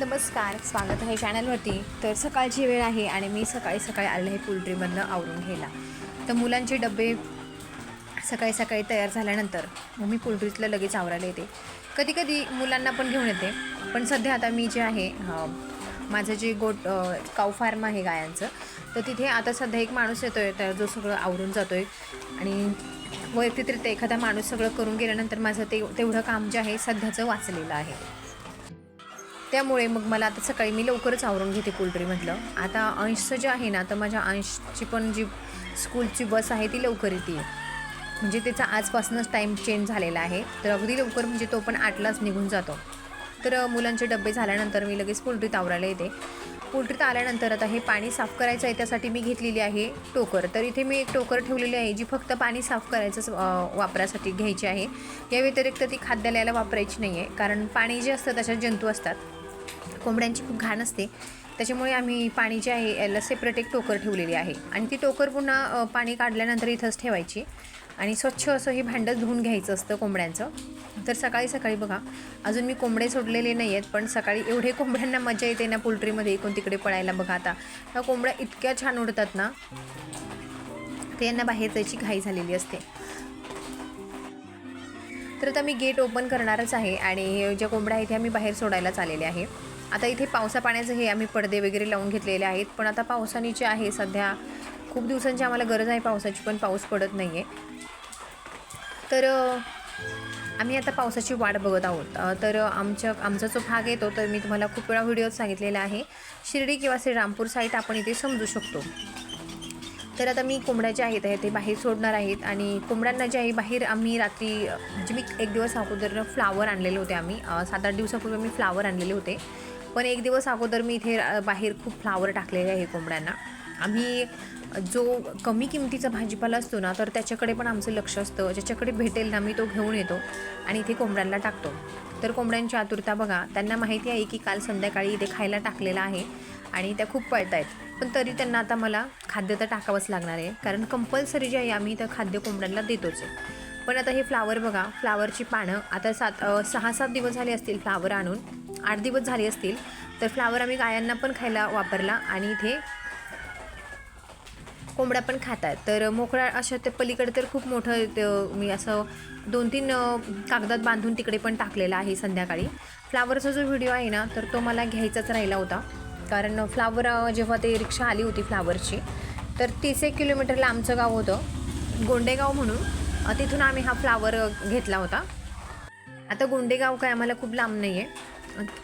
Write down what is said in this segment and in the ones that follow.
नमस्कार स्वागत आहे चॅनलवरती. तर सकाळची वेळ आहे आणि मी सकाळी सकाळी आले आहे पोल्ट्रीमधनं आवरून घ्यायला. तर मुलांचे डबे सकाळी सकाळी तयार झाल्यानंतर मग मी पोल्ट्रीतलं लगेच आवरायला येते. कधी कधी मुलांना पण घेऊन येते. पण सध्या आता मी जे आहे माझं जे गोट काऊ फार्म आहे गायांचं तर तिथे आता सध्या एक माणूस येतो आहे तर जो सगळं आवरून जातो आहे आणि वैयक्तिकरित्या एखादा माणूस सगळं करून गेल्यानंतर माझं ते तेवढं काम जे आहे सध्याचं वाचलेलं आहे. त्यामुळे मग मला आता सकाळी मी लवकरच आवरून घेते पोल्ट्रीमधलं आता अंशचं जे आहे ना तर माझ्या अंशची पण जी स्कूलची बस आहे ती लवकर येते. म्हणजे त्याचा आजपासूनच टाईम चेंज झालेला आहे. तर अगदी लवकर म्हणजे तो पण आठलाच निघून जातो. तर मुलांचे डबे झाल्यानंतर मी लगेच पोल्ट्रीत आवरायला येते. पोल्ट्रीत आल्यानंतर आता हे पाणी साफ करायचं आहे त्यासाठी मी घेतलेली आहे टोकर. तर इथे मी एक टोकर ठेवलेली आहे जी फक्त पाणी साफ करायचं वापरासाठी घ्यायची आहे. या व्यतिरिक्त ती खाद्यालयाला वापरायची नाही आहे कारण पाणी जे असतं त्याच्यात जंतू असतात. कोंबड्यांची खूप घाण असते. त्याच्यामुळे आम्ही पाणी जे आहे याला सेपरेट एक टोकर ठेवलेली आहे. आणि ती टोकर पुन्हा पाणी काढल्यानंतर इथंच ठेवायची. आणि स्वच्छ असं हे भांडं धुवून घ्यायचं असतं कोंबड्यांचं. तर सकाळी सकाळी बघा. अजून मी कोंबडे सोडलेले नाही आहेत पण सकाळी एवढे कोंबड्यांना मजा येते ना पोल्ट्रीमध्ये इकडून तिकडे पळायला बघा आता. ह्या कोंबड्या इतक्या छान उडतात ना. ते यांना बाहेर जायची घाई झालेली असते. तर आता मी गेट ओपन करणारच आहे आणि ज्या कोंबड्या आहेत ह्या मी बाहेर सोडायला आलेले आहे. आता इथे पावसा पाण्याचं हे आम्ही पडदे वगैरे लावून घेतलेले आहेत पण आता पावसाने जे आहे सध्या खूप दिवसांची आम्हाला गरज आहे पावसाची पण पाऊस पडत नाही आहे तर आम्ही आता पावसाची वाट बघत आहोत. तर आमच्या आमचा जो भाग येतो तर मी तुम्हाला खूप वेळा व्हिडिओत सांगितलेला आहे. शिर्डी किंवा श्रीरामपूर साईट आपण इथे समजू शकतो. तर आता मी कोंबड्या जे आहेत ते बाहेर सोडणार आहेत आणि कोंबड्यांना जे आहे बाहेर आम्ही रात्री म्हणजे मी एक दिवस अगोदर फ्लावर आणलेले होते आम्ही. सात आठ दिवसापूर्वी मी फ्लावर आणलेले होते. पण एक दिवस अगोदर मी इथे बाहेर खूप फ्लावर टाकलेले आहे कोंबड्यांना. आम्ही जो कमी किमतीचा भाजीपाला असतो ना तर त्याच्याकडे पण आमचं लक्ष असतं. ज्याच्याकडे भेटेल ना मी तो घेऊन येतो आणि इथे कोंबड्यांना टाकतो. तर कोंबड्यांची आतुरता बघा. त्यांना माहिती आहे की काल संध्याकाळी इथे खायला टाकलेला आहे आणि त्या खूप पळत आहेत पण तरी त्यांना आता मला खाद्य तर टाकावंच लागणार आहे. कारण कंपल्सरी जे आहे आम्ही तर खाद्य कोंबड्यांना देतोच आहे. पण आता हे फ्लावर बघा. फ्लावरची पानं आता सात सहा सात दिवस झाले असतील फ्लावर आणून. आठ दिवस झाले असतील तर फ्लावर आम्ही गायांना पण खायला वापरला आणि इथे कोंबड्या पण खातात. तर मोकळ्या अशा ते पलीकडे तर खूप मोठं मी असं दोन तीन कागदात बांधून तिकडे पण टाकलेला आहे संध्याकाळी. फ्लावरचा जो व्हिडिओ आहे ना तर तो मला घ्यायचाच राहिला होता. कारण फ्लावर जेव्हा ते रिक्षा आली होती फ्लावरची तर तीस एक किलोमीटरला आमचं गाव होतं. गोंडेगाव म्हणून तिथून आम्ही हा फ्लावर घेतला होता. आता गोंडेगाव काय आम्हाला खूप लांब नाही आहे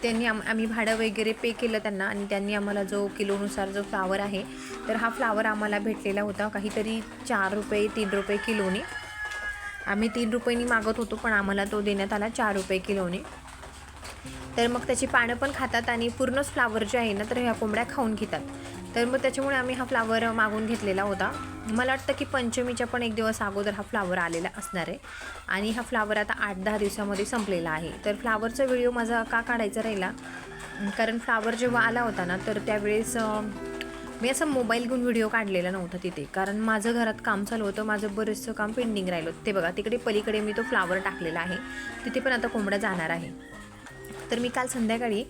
त्यांनी आम आम्ही भाडं वगैरे पे केलं त्यांना आणि त्यांनी आम्हाला जो किलोनुसार जो फ्लावर आहे तर हा फ्लावर आम्हाला भेटलेला होता काहीतरी चार रुपये तीन रुपये किलोने. आम्ही तीन रुपयांनी मागत होतो पण आम्हाला तो देण्यात आला चार रुपये किलोने. तर मग त्याची पानं पण खातात आणि पूर्णच फ्लावर जे आहे ना तर ह्या कोंबड्या खाऊन घेतात. तर मग त्याच्यामुळे आम्ही हा फ्लावर मागून घेतलेला होता. मला वाटतं की पंचमीच्या पण एक दिवस अगोदर हा फ्लावर आलेला असणार आहे. आणि हा फ्लावर आता आठ दहा दिवसामध्ये संपलेला आहे. तर फ्लावरचा व्हिडिओ माझा का काढायचा राहिला? कारण फ्लावर जेव्हा आला होता ना तर त्यावेळेस मी असं मोबाईल घेऊन व्हिडिओ काढलेला नव्हता तिथे. कारण माझं घरात काम चालू होतं माझं बरेचसं काम पेंडिंग राहिलं. होतं. ते बघा तिकडे पलीकडे मी तो फ्लावर टाकलेला आहे. तिथे पण आता कोंबड्या जाणार आहे. तर मी काल संध्याकाळी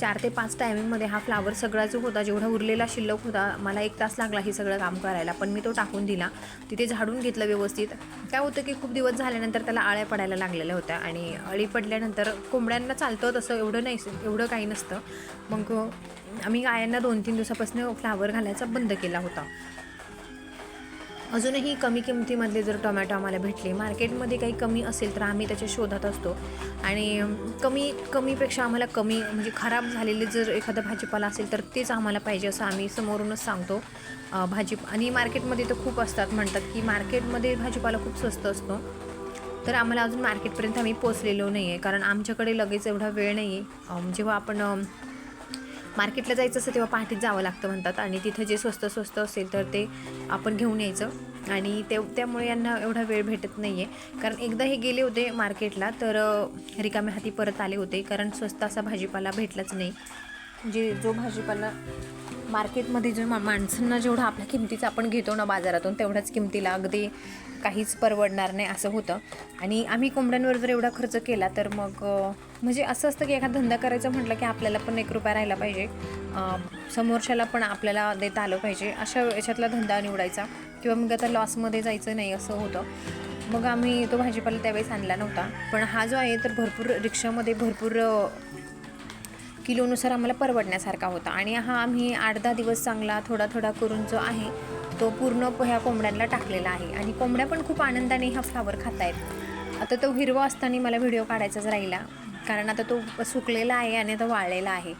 चार ते पाच टायमिंगमध्ये हा फ्लावर सगळा जो होता जेवढा उरलेला शिल्लक होता मला एक तास लागला हे सगळं काम करायला. पण मी तो टाकून दिला. तिथे झाडून घेतलं व्यवस्थित. काय होतं की खूप दिवस झाल्यानंतर त्याला आळ्या पडायला लागलेल्या होत्या आणि अळी पडल्यानंतर कोंबड्यांना चालतं तसं एवढं नाही एवढं काही नसतं. मग आम्ही गायांना दोन तीन दिवसापासून फ्लावर घालायचा बंद केला होता. अजूनही कमी किमतीमधले जर टोमॅटो आम्हाला भेटले मार्केटमध्ये काही कमी असेल तर आम्ही त्याच्या शोधात असतो. आणि कमी कमीपेक्षा आम्हाला कमी म्हणजे खराब झालेले जर एखादा भाजीपाला असेल तर तेच आम्हाला पाहिजे असं आम्ही समोरूनच सांगतो. भाजी आणि मार्केटमध्ये तर खूप असतात म्हणतात की मार्केटमध्ये भाजीपाला खूप स्वस्त असतो. तर आम्हाला अजून मार्केटपर्यंत आम्ही पोचलेलो नाही आहे कारण आमच्याकडे लगेच एवढा वेळ नाही आहे जेव्हा आपण मार्केटला जायचं असतं तेव्हा पहाटेच जावं लागतं म्हणतात. आणि तिथं जे स्वस्त स्वस्त असेल तर ते आपण घेऊन यायचं. आणि ते त्यामुळे यांना एवढा वेळ भेटत नाही आहे कारण एकदा हे गेले होते मार्केटला तर रिकाम्या हाती परत आले होते. कारण स्वस्त असा भाजीपाला भेटलाच नाही. म्हणजे जो भाजीपाला मार्केटमध्ये जे मा माणसांना जेवढा आपल्या किमतीचा आपण घेतो ना बाजारातून तेवढ्याच किमतीला अगदी काहीच परवडणार नाही असं होतं. आणि आम्ही कोंबड्यांवर जर एवढा खर्च केला तर मग म्हणजे असं असतं की एखादा धंदा करायचं म्हटलं की आपल्याला पण एक रुपया राहिला पाहिजे. समोरच्याला पण आपल्याला देता आलं पाहिजे. अशा याच्यातला धंदा निवडायचा. किंवा मग आता लॉसमध्ये जायचं नाही असं होतं. मग आम्ही तो भाजीपाला त्यावेळेस आणला नव्हता. पण हा जो आहे तर भरपूर रिक्षामध्ये भरपूर किलोनुसार आम्हाला परवडण्यासारखा होता. आणि हा आम्ही आठ दहा दिवस चांगला थोडा थोडा करून जो आहे तो पूर्ण ह्या कोंबड्यांना टाकलेला आहे. आणि कोंबड्या पण खूप आनंदाने हा फ्लावर खात आहेत आता तो हिरवा असताना मला व्हिडिओ काढायचाच राहिला. कारण आता तो सुकलेला आहे आणि आता वाळलेला आहे.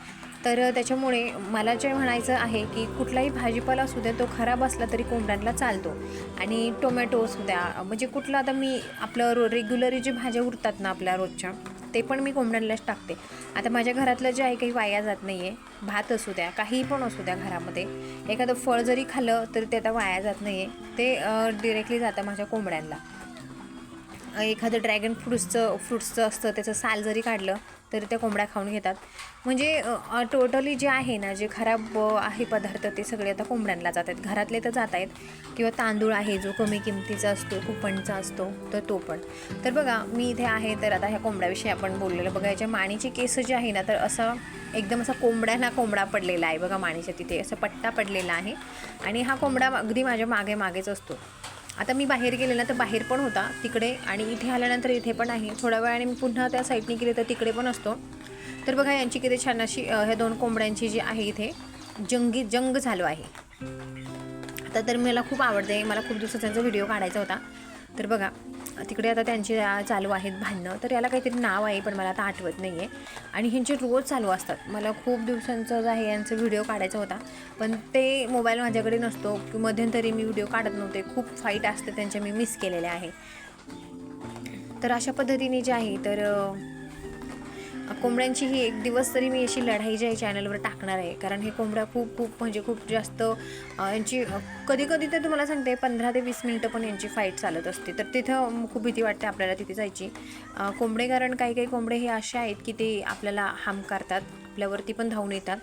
तर त्याच्यामुळे मला जे म्हणायचं आहे की कुठलाही भाजीपाला असू द्या तो खराब असला तरी कोंबड्यांना चालतो. आणि टोमॅटो असू द्या म्हणजे कुठला आता मी आपलं रो रेग्युलरी जे भाज्या उरतात ना आपल्या रोजच्या ते पण मी कोंबड्यांनाच टाकते. आता माझ्या घरातलं जे आहे काही वाया जात नाही आहे भात असू द्या काही पण असू द्या घरामध्ये. एखादं फळ जरी खाल्लं तरी ते आता वाया जात नाही आहे ते डिरेक्टली जातं माझ्या कोंबड्यांना एखादं ड्रॅगन फ्रूट्सचं फ्रूट्सचं असतं त्याचं साल जरी काढलं तरी त्या कोंबड्या खाऊन घेतात. म्हणजे टोटली जे आहे ना जे खराब आहे पदार्थ ते सगळे आता कोंबड्यांना जात आहेत घरातले तर जात आहेत किंवा तांदूळ आहे जो कमी किमतीचा असतो कुपनचा असतो तर तो पण. तर बघा मी इथे आहे तर आता ह्या कोंबड्याविषयी आपण बोललेलं. बघा याच्या माणीची केस जे आहे ना तर असं एकदम असा कोंबड्यांना कोंबडा पडलेला आहे. बघा माणीच्या तिथे असं पट्टा पडलेला आहे. आणि हा कोंबडा अगदी माझ्या मागे मागेच असतो. आता मी बाहेर गेले ना तर बाहेर पण होता तिकडे आणि इथे आल्यानंतर इथे पण आहे. थोड्या वेळाने मी पुन्हा त्या साईडने गेले तर तिकडे पण असतो. तर बघा यांची किती छान अशी ह्या दोन कोंबड्यांची जी आहे इथे जंगी जंग झालो आहे. आता तर मला खूप आवडते मला खूप दिवसात त्यांचा व्हिडिओ काढायचा होता. तर बघा तिकडे आता त्यांची चालू आहेत भांडणं. तर याला काहीतरी नाव आहे पण मला आता आठवत नाही आहे आणि ह्यांचे रोज चालू असतात. मला खूप दिवसांचं जे आहे यांचा व्हिडिओ काढायचा होता. पण ते मोबाईल माझ्याकडे नसतो. की मध्यंतरी मी व्हिडिओ काढत नव्हते. खूप फाईट असते त्यांच्या. मी मिस केलेल्या आहे. तर अशा पद्धतीने जे आहे तर कोंबड्यांची ही एक दिवस तरी मी अशी लढाई जी आहे चॅनलवर टाकणार आहे. कारण हे कोंबड्या खूप खूप म्हणजे खूप जास्त यांची कधी कधी तर तुम्हाला सांगते पंधरा ते वीस मिनटं पण यांची फाईट चालत असते. तर तिथं खूप भीती वाटते आपल्याला तिथे जायची. कोंबडे कारण काही काही कोंबडे हे असे आहेत की ते आपल्याला हाम करतात. आपल्यावरती पण धावून येतात.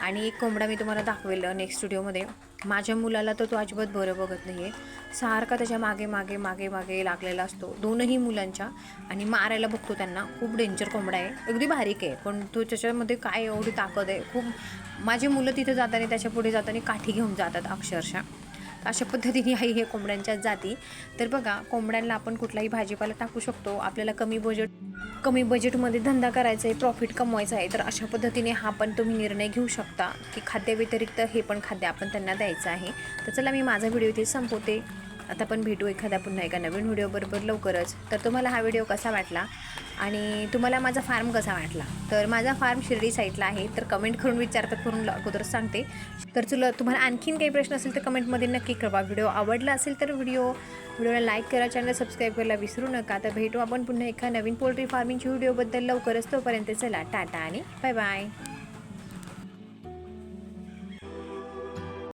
आणि एक कोंबडा मी तुम्हाला दाखवेल नेक्स्ट व्हिडिओमध्ये माझ्या मुलाला तर तो अजिबात बरं बघत नाही आहे सारखा त्याच्यामागे मागे मागे मागे लागलेला असतो. दोनही मुलांच्या. आणि मारायला बघतो त्यांना. खूप डेंजर कोंबडा आहे. अगदी बारीक आहे. पण तो त्याच्यामध्ये काय एवढी ताकद आहे. खूप माझी मुलं तिथे जाताना त्याच्या पुढे जाताना काठी घेऊन जातात अक्षरशः. अशा पद्धतीने आहे हे कोंबड्यांच्या जाती. तर बघा कोंबड्यांना आपण कुठलाही भाजीपाला टाकू शकतो. आपल्याला कमी बजेट कमी बजेटमध्ये धंदा करायचा आहे प्रॉफिट कमवायचा आहे तर अशा पद्धतीने हा पण तुम्ही निर्णय घेऊ शकता. की खाद्याव्यतिरिक्त हे पण खाद्य आपण त्यांना द्यायचं आहे. तर चला मी माझा व्हिडिओ इथे संपवते. आता आपण भेटू एखाद्या पुन्हा एका नवीन व्हिडिओबरोबर लवकरच. तर तुम्हाला हा व्हिडिओ कसा वाटला? आणि तुम्हाला माझा फार्म कसा वाटला? तर माझा फार्म शिर्डी साईडला आहे तर कमेंट करून विचारतात करून अगोदरच सांगते. तर तुला तुम्हाला आणखीन काही प्रश्न असेल तर कमेंटमध्ये नक्की कळवा. व्हिडिओ आवडला असेल तर व्हिडिओ व्हिडिओला लाईक करा चॅनल सबस्क्राईब करायला विसरू नका. तर भेटू आपण पुन्हा एका नवीन पोल्ट्री फार्मिंगच्या व्हिडिओबद्दल लवकरच. तोपर्यंत चला टाटा आणि बाय बाय.